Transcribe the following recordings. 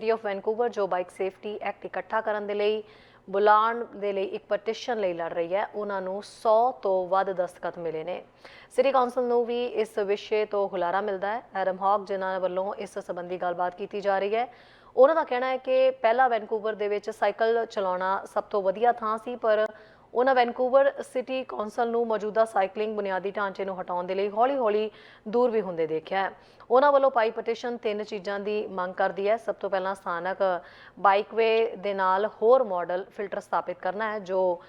City of Vancouver ਜੋ bike safety act ਇਕੱਠਾ ਕਰਨ ਦੇ ਲਈ, ਬੁਲਾਉਣ ਦੇ ਲਈ ਇੱਕ ਪਟੀਸ਼ਨ ਲਈ ਲੜ ਰਹੀ ਹੈ, ਉਹਨਾਂ ਨੂੰ 100 ਤੋਂ ਵੱਧ ਦਸਤਖਤ ਮਿਲੇ ਨੇ। ਸਿਟੀ ਕਾਉਂਸਲ ਨੂੰ ਵੀ ਇਸ ਵਿਸ਼ੇ ਤੋਂ ਹੁਲਾਰਾ ਮਿਲਦਾ ਹੈ। ਐਰਮ ਹੌਕ ਜਿਨ੍ਹਾਂ ਵੱਲੋਂ ਇਸ ਸੰਬੰਧੀ ਗੱਲਬਾਤ ਕੀਤੀ ਜਾ ਰਹੀ ਹੈ, ਉਹਨਾਂ ਦਾ ਕਹਿਣਾ ਹੈ ਕਿ ਪਹਿਲਾ ਵੈਨਕੂਵਰ ਦੇ ਵਿੱਚ ਸਾਈਕਲ ਚਲਾਉਣਾ ਸਭ ਤੋਂ ਵਧੀਆ ਥਾਂ ਸੀ, ਪਰ ਉਹਨਾਂ ਵੈਨਕੂਵਰ ਸਿਟੀ ਕੌਂਸਲ ਨੂੰ ਮੌਜੂਦਾ ਸਾਈਕਲਿੰਗ ਬੁਨਿਆਦੀ ਢਾਂਚੇ ਨੂੰ ਹਟਾਉਣ ਦੇ ਲਈ ਹੌਲੀ-ਹੌਲੀ ਦੂਰ ਵੀ ਹੁੰਦੇ ਦੇਖਿਆ ਹੈ। ਉਹਨਾਂ ਵੱਲੋਂ ਪਾਈ ਪਟੀਸ਼ਨ ਤਿੰਨ ਚੀਜ਼ਾਂ ਦੀ ਮੰਗ ਕਰਦੀ ਹੈ। ਸਭ ਤੋਂ ਪਹਿਲਾਂ ਸਥਾਨਕ ਬਾਈਕਵੇ ਦੇ ਨਾਲ ਹੋਰ ਮਾਡਲ ਫਿਲਟਰ ਸਥਾਪਿਤ ਕਰਨਾ ਹੈ, ਜੋ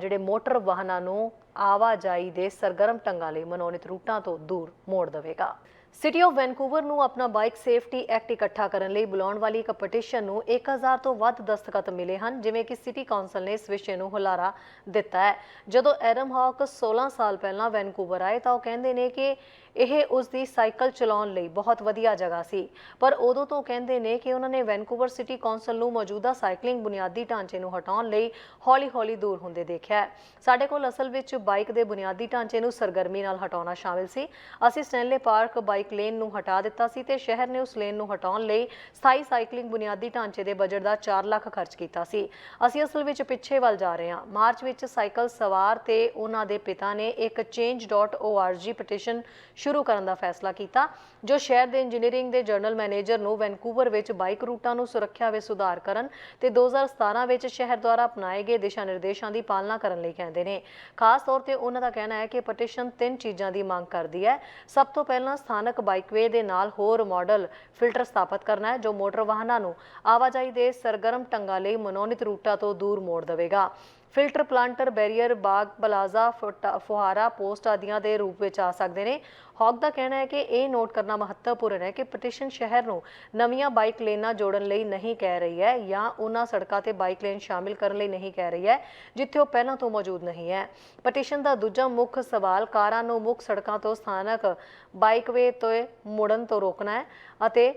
ਜਿਹੜੇ ਮੋਟਰ ਵਾਹਨਾਂ ਨੂੰ ਆਵਾਜਾਈ ਦੇ ਸਰਗਰਮ ਢੰਗਾਂ ਲਈ ਮਨੋਨੀਤ ਰੂਟਾਂ ਤੋਂ ਦੂਰ ਮੋੜ ਦੇਵੇਗਾ। ਸਿਟੀ ਆਫ ਵੈਨਕੂਵਰ ਨੂੰ ਆਪਣਾ ਬਾਈਕ ਸੇਫਟੀ ਐਕਟ ਇਕੱਠਾ ਕਰਨ ਲਈ ਬੁਲਾਉਣ ਵਾਲੀ ਇੱਕ ਪਟੀਸ਼ਨ ਨੂੰ 1000 ਤੋਂ ਵੱਧ ਦਸਤਖਤ ਮਿਲੇ ਹਨ, ਜਿਵੇਂ ਕਿ ਸਿਟੀ ਕੌਂਸਲ ਨੇ ਇਸ ਵਿਸ਼ੇ ਨੂੰ ਹੁਲਾਰਾ ਦਿੱਤਾ ਹੈ। ਜਦੋਂ ਐਰਮ ਹੌਕ 16 ਸਾਲ ਪਹਿਲਾਂ ਵੈਨਕੂਵਰ ਆਏ ਤਾਂ ਉਹ ਕਹਿੰਦੇ ਨੇ ਕਿ ਇਹ ਉਸ ਦੀ ਸਾਈਕਲ ਚਲਾਉਣ ਲਈ ਬਹੁਤ ਵਧੀਆ ਜਗ੍ਹਾ ਸੀ। ਪਰ ਉਦੋਂ ਤੋਂ ਕਹਿੰਦੇ ਨੇ ਕਿ ਉਹਨਾਂ ਨੇ ਵੈਨਕੂਵਰ ਸਿਟੀ ਕੌਂਸਲ ਨੂੰ ਮੌਜੂਦਾ ਸਾਈਕਲਿੰਗ ਬੁਨਿਆਦੀ ਢਾਂਚੇ ਨੂੰ ਹਟਾਉਣ ਲਈ ਹੌਲੀ-ਹੌਲੀ ਦੂਰ ਹੁੰਦੇ ਦੇਖਿਆ ਸਾਡੇ ਕੋਲ ਅਸਲ ਵਿੱਚ ਬਾਈਕ ਦੇ ਬੁਨਿਆਦੀ ਢਾਂਚੇ ਨੂੰ ਸਰਗਰਮੀ ਨਾਲ ਹਟਾਉਣਾ ਸ਼ਾਮਿਲ ਸੀ। ਅਸੀਂ ਸਟੈਨਲੇ ਪਾਰਕ ਬਾਈਕ ਲੇਨ ਨੂੰ ਹਟਾ ਦਿੱਤਾ ਸੀ ਤੇ ਸ਼ਹਿਰ ਨੇ ਉਸ ਲੇਨ ਨੂੰ ਹਟਾਉਣ ਲਈ ਸਥਾਈ ਸਾਈਕਲਿੰਗ ਬੁਨਿਆਦੀ ਢਾਂਚੇ ਦੇ ਬਜਟ ਦਾ 4 ਲੱਖ ਖਰਚ ਕੀਤਾ ਸੀ। ਅਸੀਂ ਅਸਲ ਵਿੱਚ ਪਿੱਛੇ ਵੱਲ ਜਾ ਰਹੇ ਹਾਂ। ਮਾਰਚ ਵਿੱਚ ਸਾਈਕਲ ਸਵਾਰ ਤੇ ਉਹਨਾਂ ਦੇ ਪਿਤਾ ਨੇ ਇੱਕ change.org ਪਟੀਸ਼ਨ ਸ਼ੁਰੂ ਕਰਨ ਦਾ ਫੈਸਲਾ ਕੀਤਾ, ਜੋ ਸ਼ਹਿਰ ਦੇ ਇੰਜੀਨੀਅਰਿੰਗ ਦੇ ਜਨਰਲ ਮੈਨੇਜਰ ਨੂੰ ਵੈਨਕੂਵਰ ਵਿੱਚ ਬਾਈਕ ਰੂਟਾਂ ਨੂੰ ਸੁਰੱਖਿਆ ਵਿੱਚ ਸੁਧਾਰ ਕਰਨ ਤੇ 2017 ਵਿੱਚ ਸ਼ਹਿਰ ਦੁਆਰਾ ਅਪਣਾਏ ਗਏ ਦਿਸ਼ਾ ਨਿਰਦੇਸ਼ਾਂ ਦੀ ਪਾਲਣਾ ਕਰਨ ਲਈ ਕਹਿੰਦੇ ਨੇ। ਖਾਸ ਤੌਰ ਤੇ ਉਹਨਾਂ ਦਾ ਕਹਿਣਾ ਹੈ ਕਿ ਪਟੀਸ਼ਨ ਤਿੰਨ ਚੀਜ਼ਾਂ ਦੀ ਮੰਗ ਕਰਦੀ ਹੈ। ਸਭ ਤੋਂ ਪਹਿਲਾਂ ਸਥਾਨਕ ਬਾਈਕਵੇ ਦੇ ਨਾਲ ਹੋਰ ਮਾਡਲ ਫਿਲਟਰ ਸਥਾਪਿਤ ਕਰਨਾ ਹੈ, ਜੋ ਮੋਟਰ ਵਾਹਨਾਂ ਨੂੰ ਆਵਾਜਾਈ ਦੇ ਸਰਗਰਮ ਢੰਗਾਂ ਲਈ ਮਨੋਨੀਤ ਰੂਟਾਂ ਤੋਂ ਦੂਰ ਮੋੜ ਦੇਵੇਗਾ। ਫਿਲਟਰ ਪਲਾਂਟਰ, ਬੈਰੀਅਰ, ਬਾਗ ਪਲਾਜ਼ਾ, ਫੁੱਟਾ- ਫੁਹਾਰਾ, ਪੋਸਟ ਆਦੀਆਂ ਦੇ ਰੂਪ ਵਿੱਚ ਆ ਸਕਦੇ ਨੇ। ਹੌਕ ਦਾ ਕਹਿਣਾ ਹੈ ਕਿ ਇਹ ਨੋਟ ਕਰਨਾ ਮਹੱਤਵਪੂਰਨ ਹੈ ਕਿ ਪਟੀਸ਼ਨ ਸ਼ਹਿਰ ਨੂੰ ਨਵੀਆਂ ਬਾਈਕ ਲੇਨਾਂ ਜੋੜਨ ਲਈ ਨਹੀਂ ਕਹਿ ਰਹੀ ਹੈ ਜਾਂ ਉਹਨਾਂ ਸੜਕਾਂ ਤੇ ਬਾਈਕ ਲੇਨ ਸ਼ਾਮਿਲ ਕਰਨ ਲਈ ਨਹੀਂ ਕਹਿ ਰਹੀ ਹੈ, ਜਿੱਥੇ ਉਹ ਪਹਿਲਾਂ ਤੋਂ ਮੌਜੂਦ ਨਹੀਂ ਹੈ। ਪਟੀਸ਼ਨ ਦਾ ਦੂਜਾ ਮੁੱਖ ਸਵਾਲ ਕਾਰਾਂ ਨੂੰ ਮੁੱਖ ਸੜਕਾਂ ਤੋਂ ਸਥਾਨਕ ਬਾਈਕਵੇ ਤੋਂ ਮੁੜਨ ਤੋਂ ਰੋਕਣਾ ਹੈ ਅਤੇ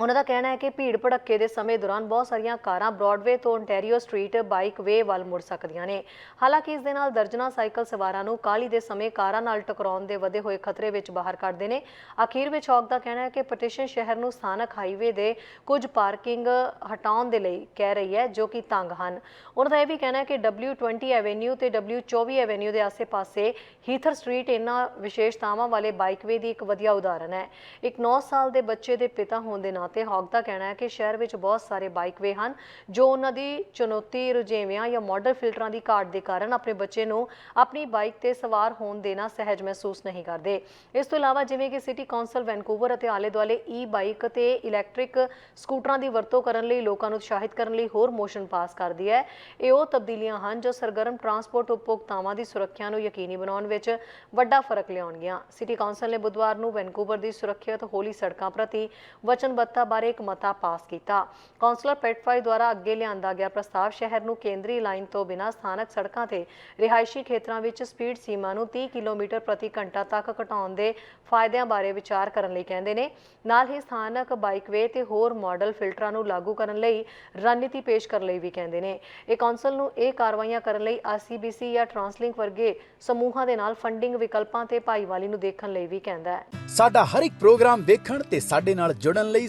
ਉਹਨਾਂ ਦਾ ਕਹਿਣਾ ਹੈ ਕਿ ਭੀੜ ਭੜੱਕੇ ਦੇ ਸਮੇਂ ਦੌਰਾਨ ਬਹੁਤ ਸਾਰੀਆਂ ਕਾਰਾਂ ਬ੍ਰੌਡਵੇ ਤੋਂ ontario ਸਟਰੀਟ ਬਾਈਕ ਵੇ ਵੱਲ ਮੁੜ ਸਕਦੀਆਂ ਨੇ। ਹਾਲਾਂਕਿ ਇਸ ਦੇ ਨਾਲ ਦਰਜਨਾ ਸਾਈਕਲ ਸਵਾਰਾਂ ਨੂੰ ਕਾਲੀ ਦੇ ਸਮੇਂ ਕਾਰਾਂ ਨਾਲ ਟਕਰਾਉਣ ਦੇ ਵਧੇ ਹੋਏ ਖਤਰੇ ਵਿੱਚ ਬਾਹਰ ਕੱਢਦੇ ਨੇ। ਅਖੀਰ ਵਿੱਚ ਹੌਕ ਦਾ ਕਹਿਣਾ ਹੈ ਕਿ ਪਟੀਸ਼ਨ ਸ਼ਹਿਰ ਨੂੰ ਸਥਾਨਕ ਹਾਈਵੇ ਦੇ ਕੁਝ ਪਾਰਕਿੰਗ ਹਟਾਉਣ ਦੇ ਲਈ ਕਹਿ ਰਹੀ ਹੈ, ਜੋ ਕਿ ਤੰਗ ਹਨ। ਉਹਨਾਂ ਦਾ ਇਹ ਵੀ ਕਹਿਣਾ ਹੈ ਕਿ W20 ਐਵੇਨਿਊ ਤੇ W24 ਐਵੇਨਿਊ ਦੇ ਆਸ-ਪਾਸੇ ਹੀਥਰ ਸਟਰੀਟ ਇਹਨਾਂ ਵਿਸ਼ੇਸ਼ਤਾਵਾਂ ਵਾਲੇ ਬਾਈਕਵੇ ਦੀ ਇੱਕ ਵਧੀਆ ਉਦਾਹਰਨ ਹੈ। ਇੱਕ 9 ਸਾਲ ਦੇ ਬੱਚੇ ਦੇ ਪਿਤਾ ਹੋਣ ਦੇ ਨਾਲ ਨਾਤੇ ਹੌਕ ਦਾ ਕਹਿਣਾ ਹੈ ਕਿ ਸ਼ਹਿਰ ਵਿੱਚ ਬਹੁਤ ਸਾਰੇ ਬਾਈਕਵੇ ਹਨ, ਜੋ ਉਹਨਾਂ ਦੀ ਚੁਣੌਤੀ, ਰੁਝੇਵਿਆਂ ਜਾਂ ਮਾਡਲ ਫਿਲਟਰਾਂ ਦੀ ਘਾਟ ਦੇ ਕਾਰਨ ਆਪਣੇ ਬੱਚੇ ਨੂੰ ਆਪਣੀ ਬਾਈਕ ਤੇ ਸਵਾਰ ਹੋਣ ਦੇਣਾ ਸਹਿਜ ਮਹਿਸੂਸ ਨਹੀਂ ਕਰਦੇ। ਇਸ ਤੋਂ ਇਲਾਵਾ ਜਿਵੇਂ ਕਿ ਸਿਟੀ ਕੌਂਸਲ ਵੈਨਕੂਵਰ ਅਤੇ ਆਲੇ-ਦੁਆਲੇ ਈ ਬਾਈਕ ਤੇ ਇਲੈਕਟ੍ਰਿਕ ਸਕੂਟਰਾਂ ਦੀ ਵਰਤੋਂ ਕਰਨ ਲਈ ਲੋਕਾਂ ਨੂੰ ਉਤਸ਼ਾਹਿਤ ਕਰਨ ਲਈ ਹੋਰ ਮੋਸ਼ਨ ਪਾਸ ਕਰਦੀ ਹੈ। ਇਹ ਉਹ ਤਬਦੀਲੀਆਂ ਹਨ ਜੋ ਸਰਗਰਮ ਟਰਾਂਸਪੋਰਟ ਉਪਭੋਗਤਾਵਾਂ ਦੀ ਸੁਰੱਖਿਆ ਨੂੰ ਯਕੀਨੀ ਬਣਾਉਣ ਵਿੱਚ ਵੱਡਾ ਫ਼ਰਕ ਲਿਆਉਣਗੀਆਂ। ਸਿਟੀ ਕੌਂਸਲ ਨੇ ਬੁੱਧਵਾਰ ਨੂੰ ਵੈਨਕੂਵਰ ਦੀ ਸੁਰੱਖਿਅਤ ਹੌਲੀ ਸੜਕਾਂ ਪ੍ਰਤੀ ਵਚਨਬੱਧ ਵਚਨਬੱਧਤਾ ਬਾਰੇ ਇੱਕ ਮਤਾ ਪਾਸ ਕੀਤਾ। ਕਾਉਂਸਲਰ ਪੈਟਫਾਈ ਦੁਆਰਾ ਅੱਗੇ ਲਿਆਂਦਾ ਗਿਆ ਪ੍ਰਸਤਾਵ ਸ਼ਹਿਰ ਨੂੰ ਕੇਂਦਰੀ ਲਾਈਨ ਤੋਂ ਬਿਨਾਂ ਸਥਾਨਕ ਸੜਕਾਂ ਤੇ ਰਿਹਾਇਸ਼ੀ ਖੇਤਰਾਂ ਵਿੱਚ ਸਪੀਡ ਸੀਮਾ ਨੂੰ 30 ਕਿਲੋਮੀਟਰ ਪ੍ਰਤੀ ਘੰਟਾ ਤੱਕ ਘਟਾਉਣ ਦੇ ਫਾਇਦਿਆਂ ਬਾਰੇ ਵਿਚਾਰ ਕਰਨ ਲਈ ਕਹਿੰਦੇ ਨੇ। ਨਾਲ ਹੀ ਸਥਾਨਕ ਬਾਈਕਵੇ ਤੇ ਹੋਰ ਮਾਡਲ ਫਿਲਟਰਾਂ ਨੂੰ ਲਾਗੂ ਕਰਨ ਲਈ ਰਣਨੀਤੀ ਪੇਸ਼ ਕਰਨ ਲਈ ਵੀ ਕਹਿੰਦੇ ਨੇ। ਇਹ ਕਾਉਂਸਲ ਨੂੰ ਇਹ ਕਾਰਵਾਈਆਂ ਕਰਨ ਲਈ ਆਰਸੀਬੀਸੀ ਜਾਂ ਟਰਾਂਸਲਿੰਕ ਵਰਗੇ ਸਮੂਹਾਂ ਦੇ ਨਾਲ ਫੰਡਿੰਗ ਵਿਕਲਪਾਂ ਤੇ ਭਾਈਵਾਲੀ ਨੂੰ ਦੇਖਣ ਲਈ ਵੀ ਕਹਿੰਦਾ ਹੈ। ਸਾਡਾ ਹਰ ਇੱਕ ਪ੍ਰੋਗਰਾਮ ਦੇਖਣ ਤੇ ਸਾਡੇ ਨਾਲ ਜੁੜਨ ਲਈ